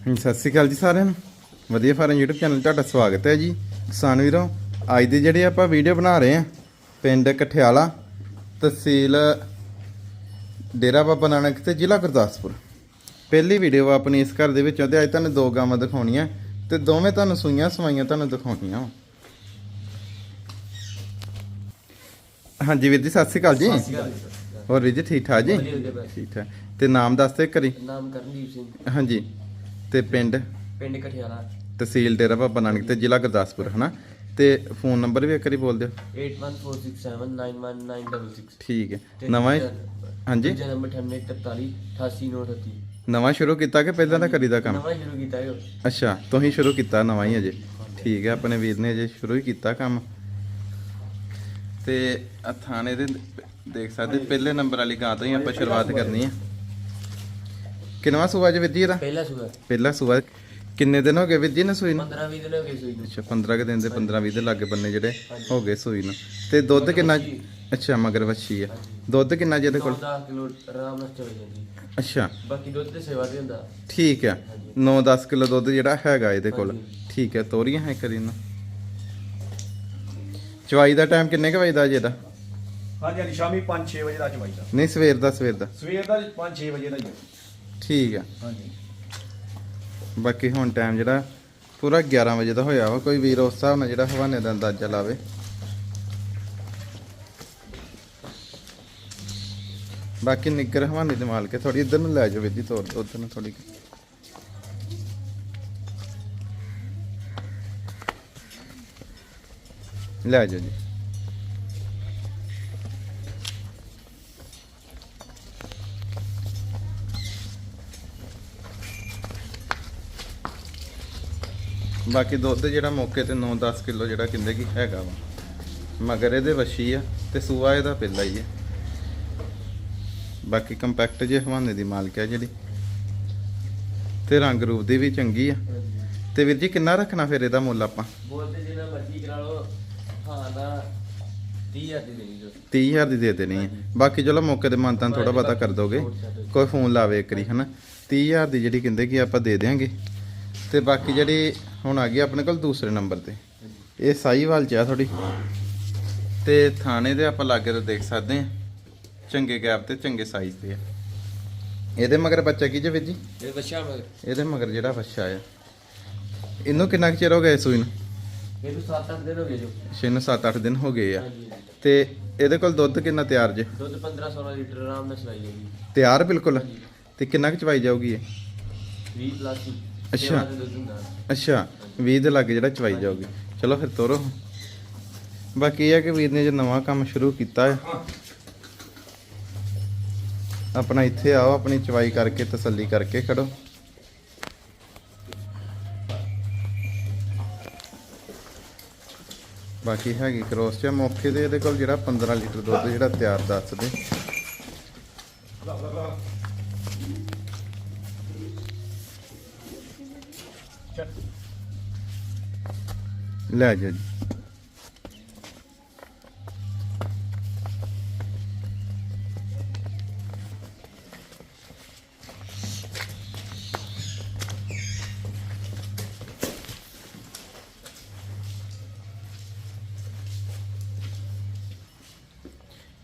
ਸਤਿ ਸ਼੍ਰੀ ਅਕਾਲ ਜੀ ਸਾਰਿਆਂ ਨੂੰ। ਵਧੀਆ ਫਾਰਮ YouTube ਚੈਨਲ ਤੁਹਾਡਾ ਸਵਾਗਤ ਹੈ ਜੀ। ਕਿਸਾਨ ਵੀਰੋ ਅੱਜ ਦੀ ਜਿਹੜੀ ਆਪਾਂ ਵੀਡੀਓ ਬਣਾ ਰਹੇ ਹਾਂ ਪਿੰਡ ਕਠਿਆਲਾ ਤਹਿਸੀਲ ਡੇਰਾ ਬਾਬਾ ਨਾਨਕ ਤੇ ਜ਼ਿਲ੍ਹਾ ਗੁਰਦਾਸਪੁਰ। ਪਹਿਲੀ ਵੀਡੀਓ ਆਪਣੀ ਇਸ ਘਰ ਦੇ ਵਿੱਚੋਂ ਤੇ ਅੱਜ ਤੁਹਾਨੂੰ ਦੋ ਗਾਵਾਂ ਦਿਖਾਉਣੀਆਂ ਤੇ ਦੋਵੇਂ ਤੁਹਾਨੂੰ ਸੂਈਆਂ ਸਵਾਈਆਂ ਤੁਹਾਨੂੰ ਦਿਖਾਉਣੀਆਂ। ਹਾਂਜੀ ਵੀਰ ਜੀ ਸਤਿ ਸ਼੍ਰੀ ਅਕਾਲ ਜੀ। ਹੋਰ ਵੀਰ ਜੀ ਠੀਕ ਠਾਕ ਜੀ। ਠੀਕ ਠਾਕ। ਤੇ ਨਾਮ ਦੱਸ ਦੇ ਕਰੀ ਨਾਮ ਕਰਨਦੀਪ ਸਿੰਘ। ਹਾਂਜੀ। ਤੇ ਪਿੰਡ? ਪਿੰਡ ਕਠਿਆਲਾ। ਤਹਿਸੀਲ ਡੇਰਾ ਬਾਬਾ ਨਾਨਕ ਤੇ ਜ਼ਿਲ੍ਹਾ ਗੁਰਦਾਸਪੁਰ ਹਨਾ? ਤੇ ਫੋਨ ਨੰਬਰ ਵੀ ਇੱਕ ਵਾਰੀ ਬੋਲ ਦਿਓ। 8146791966 ਠੀਕ ਹੈ। ਨਵਾਂ ਹੀ ਹਾਂਜੀ? ਦੂਜਾ ਨੰਬਰ 9843 88938 ਨਵਾਂ ਸ਼ੁਰੂ ਕੀਤਾ ਕਿ ਪਹਿਲਾਂ ਦਾ ਕਰੀਦਾ ਕੰਮ? ਨਵਾਂ ਸ਼ੁਰੂ ਕੀਤਾ ਹੈ ਅੱਛਾ ਤੁਸੀਂ ਸ਼ੁਰੂ ਕੀਤਾ ਨਵਾਂ ਹੀ ਅਜੇ। ਠੀਕ ਹੈ ਆਪਣੇ ਵੀਰ ਨੇ ਅਜੇ ਸ਼ੁਰੂ ਹੀ ਕੀਤਾ ਕੰਮ। ਤੇ ਆਹ ਥਾਣੇ ਦੇ ਦੇਖ ਸਕਦੇ ਪਹਿਲੇ ਨੰਬਰ ਵਾਲੀ ਗਾਂ ਤੋਂ ਹੀ ਆਪਾਂ ਸ਼ੁਰੂਆਤ ਕਰਨੀ ਹੈ। ਕਿੰਨਵਾ ਸੂਆ ਜੀ ਵੀਰ ਜੀ ਇਹਦਾ? ਪਹਿਲਾ ਸੂਆ। ਪਹਿਲਾ ਸੂਆ। ਕਿੰਨੇ ਦਿਨ ਹੋ ਗਏ ਵੀਰ ਜੀ ਨੇ ਸੂਈ ਨੂੰ? 15 20 ਦਿਨ ਹੋ ਗਏ ਸੂਈ ਨੂੰ। ਅੱਛਾ 15 ਕੁ ਦਿਨ ਦੇ 15 20 ਦੇ ਲਾਗੇ ਬੰਨੇ ਜਿਹੜੇ ਹੋ ਗਏ ਸੂਈ ਨੂੰ। ਤੇ ਦੁੱਧ ਕਿੰਨਾ ਅੱਛਾ ਮਗਰ ਵੱਛੀ ਆ ਦੁੱਧ ਕਿੰਨਾ ਜਿਹਦੇ ਕੋਲ? 10 ਕਿਲੋ ਆਰਾਮ ਨਾਲ ਚਲੇ ਜਾਂਦੀ ਅੱਛਾ। ਬਾਕੀ ਦੁੱਧ ਤੇ ਸੇਵਾ ਤੇ ਹੁੰਦਾ। ਠੀਕ ਆ। 9-10 ਕਿਲੋ ਦੁੱਧ ਜਿਹੜਾ ਹੈਗਾ ਇਹਦੇ ਕੋਲ। ਠੀਕ ਹੈ ਤੋਰੀਆਂ ਹੈ ਕਰੀ ਨਾ ਚਵਾਈ ਦਾ ਟਾਈਮ ਕਿੰਨੇ ਕ ਵਜੇ ਦਾ ਜੀ ਇਹਦਾ? ਹਾਂਜੀ ਹਾਂਜੀ ਸ਼ਾਮੀ 5-6 ਵਜੇ ਦਾ ਚਵਾਈਦਾ ਨਹੀਂ ਸਵੇਰ ਦਾ ਸਵੇਰ ਦਾ। ਸਵੇਰ ਦਾ 5-6 ਵਜੇ ਦਾ ਹੈ। ਠੀਕ ਆ। ਹਾਂਜੀ। ਬਾਕੀ ਹੁਣ ਟਾਈਮ ਜਿਹੜਾ ਪੂਰਾ 11 ਵਜੇ ਦਾ ਹੋਇਆ ਵਾ। ਕੋਈ ਵੀਰ ਉਸ ਹਿਸਾਬ ਨਾਲ ਜਿਹੜਾ ਹਵਾਨੇ ਦਾ ਅੰਦਾਜ਼ਾ ਲਾਵੇ। ਬਾਕੀ ਨਿੱਗਰ ਹਵਾਨੇ ਦੇ ਮਾਲ ਕੇ ਥੋੜੀ ਇੱਧਰ ਨੂੰ ਲੈ ਜਾਓ ਜੀ ਤੋਰ ਉੱਧਰ ਨੂੰ ਥੋੜੀ ਲੈ ਜਾਓ ਜੀ। ਬਾਕੀ ਦੁੱਧ ਜਿਹੜਾ ਮੌਕੇ ਤੇ 9-10 ਕਿਲੋ ਜਿਹੜਾ ਕਿੰਦੇ ਕੀ ਹੈਗਾ ਵਾ। ਮਗਰ ਇਹਦੇ ਵਸ਼ੀ ਆ ਤੇ ਸੂਆ ਇਹਦਾ ਪਹਿਲਾ ਹੀ ਹੈ ਬਾਕੀ ਕੰਪੈਕਟ ਜੇ ਹਵਾਨੇ ਦੀ ਮਾਲਕ ਹੈ ਜਿਹੜੀ। ਤੇ ਰੰਗ ਰੂਪ ਦੀ ਵੀ ਚੰਗੀ ਆ। ਤੇ ਵੀਰ ਜੀ ਕਿੰਨਾ ਰੱਖਣਾ ਫਿਰ ਇਹਦਾ ਮੁੱਲ ਆਪਾਂ? ਬੋਲਦੇ ਜਿੰਨਾ ਮਰਜ਼ੀ ਕਰਾ ਲਓ ਹਾਂ ਨਾ 30000 ਦੀ ਦੇਣੀ ਜੋ 30000 ਦੀ ਦੇ ਦੇਣੀ ਹੈ ਬਾਕੀ ਚਲੋ ਮੌਕੇ ਤੇ ਮੰਨਤਾਂ ਥੋੜਾ ਪਤਾ ਕਰ ਦੋਗੇ। ਕੋਈ ਫੋਨ ਲਾਵੇ ਇੱਕ ਵਾਰੀ ਹਨਾ? 30000 ਦੀ ਜਿਹੜੀ ਕਹਿੰਦੇ ਕਿ ਆਪਾਂ ਦੇ ਦੇਾਂਗੇ ਤੇ ਬਾਕੀ ਜਿਹੜੀ ਹੁਣ ਆ ਗਈ ਆਪਣੇ ਕੋਲ ਦੂਸਰੇ ਨੰਬਰ ਤੇ। ਇਹ ਸਾਈਵਾਲ ਚ ਆ ਥੋੜੀ ਤੇ ਥਾਣੇ ਦੇ ਆਪਾਂ ਲਾਗੇ ਤੋਂ ਦੇਖ ਸਕਦੇ ਆ ਚੰਗੇ ਗੈਪ ਤੇ ਚੰਗੇ ਸਾਈਜ਼ ਤੇ ਆ। ਇਹਦੇ ਮਗਰ ਬੱਚਾ ਕੀ ਜੇ ਵੀਰ ਜੀ? ਇਹ ਬੱਚਾ ਮਗਰ। ਇਹਦੇ ਮਗਰ ਜਿਹੜਾ ਬੱਚਾ ਆ। ਇਹਨੂੰ ਕਿੰਨਾ ਕੁ ਚਿਰ ਹੋ ਗਿਆ ਇਸ ਸੂਈ ਨੂੰ? ਇਹ ਤੋਂ 7-8 ਦਿਨ ਹੋ ਗਏ ਜੋ। ਛੇ ਨੂੰ 7-8 ਦਿਨ ਹੋ ਗਏ ਆ। ਤੇ ਇਹਦੇ ਕੋਲ ਦੁੱਧ ਕਿੰਨਾ ਤਿਆਰ ਜੇ? ਦੁੱਧ 15-16 ਲੀਟਰ ਆਰਾਮ ਨਾਲ ਚਲਾਈ ਜਾਏਗੀ ਤਿਆਰ ਬਿਲਕੁਲ? ਤੇ ਕਿੰਨਾ ਕੁ ਚਵਾਈ ਜਾਊਗੀ ਇਹ? 20 ਪਲੱਸ ਅੱਛਾ। ਅੱਛਾ 20 ਦੇ ਲਾਗੇ ਜਿਹੜਾ ਚਵਾਈ ਜਾਊਗੀ। ਚਲੋ ਫਿਰ ਤੋਰੋ। ਬਾਕੀ ਇਹ ਹੈ ਕਿ ਵੀਰ ਨੇ ਜੇ ਨਵਾਂ ਕੰਮ ਸ਼ੁਰੂ ਕੀਤਾ ਹੈ। ਆਪਣਾ ਇੱਥੇ ਆਓ, ਆਪਣੀ ਚਵਾਈ ਕਰਕੇ, ਤਸੱਲੀ ਕਰਕੇ ਖੜੋ। ਬਾਕੀ ਹੈਗੀ ਕਰੋਸ ਚ ਮੌਕੇ ਤੇ ਇਹਦੇ ਕੋਲ ਜਿਹੜਾ 15 ਲੀਟਰ ਦੁੱਧ ਜਿਹੜਾ ਤਿਆਰ ਦੱਸਦੇ ਲੈ ਜੀ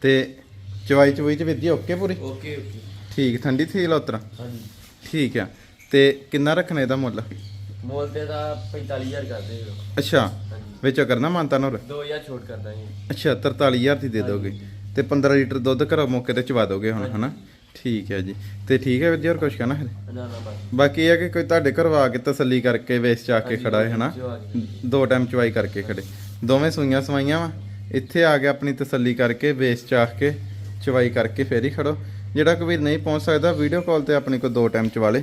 ਤੇ ਚਵਾਈ ਚਵਾਈ ਚ ਵਿੱਦੀ ਓਕੇ ਪੂਰੀ? Okay okay. ਠੀਕ ਠੰਡੀ ਥੀ ਲੋਤਰਾ ਹਾਂਜੀ। ਠੀਕ ਆ। ਤੇ ਕਿੰਨਾ ਰੱਖਣਾ ਇਹਦਾ ਮੁੱਲ? ਮੋਲ ਤੇ ਦਾ 45000 ਕਰਦੇ ਹੋ ਅੱਛਾ ਹਾਂਜੀ। ਵਿੱਚੋਂ ਕਰਨਾ ਮਾਨਤਾ ਨੋਰ 2000 ਛੋਟ ਕਰ ਦਾਂਗੇ ਅੱਛਾ 43000 ਦੀ ਦੇ ਦੋਗੇ। ਤੇ 15 ਲੀਟਰ ਦੁੱਧ ਘਰੋਂ ਮੌਕੇ ਤੇ ਚਵਾ ਦੋਗੇ ਹੁਣ ਹਨਾ? ਠੀਕ ਹੈ ਜੀ। ਤੇ ਠੀਕ ਹੈ ਵੀਰ ਹੋਰ ਕੁਝ ਕਹਿਣਾ ਨਾ ਨਾ ਬਸ। ਬਾਕੀ ਇਹ ਹੈ ਕਿ ਕੋਈ ਤੁਹਾਡੇ ਆ ਕੇ ਤਸੱਲੀ ਕਰਕੇ ਵੇਚ ਚਾ ਕੇ ਖੜਾ ਹੈ ਹਨਾ? ਜੋ। ਦੋ ਟਾਈਮ ਚਵਾਈ ਕਰਕੇ ਖੜੇ। ਦੋਵੇਂ ਸੂਈਆਂ ਸਵਾਈਆਂ ਵਾ। ਇੱਥੇ ਆ ਕੇ ਆਪਣੀ ਤਸੱਲੀ ਕਰਕੇ ਵੇਚ ਚਾਹ ਕੇ ਚਵਾਈ ਕਰਕੇ ਫੇਰ ਹੀ ਖੜੋ। ਜਿਹੜਾ ਕੋਈ ਨਹੀਂ ਪਹੁੰਚ ਸਕਦਾ ਵੀਡੀਓ ਕਾਲ ਤੇ ਆਪਣੇ ਕੋਲ ਦੋ ਟਾਈਮ ਚਵਾ ਲੇ।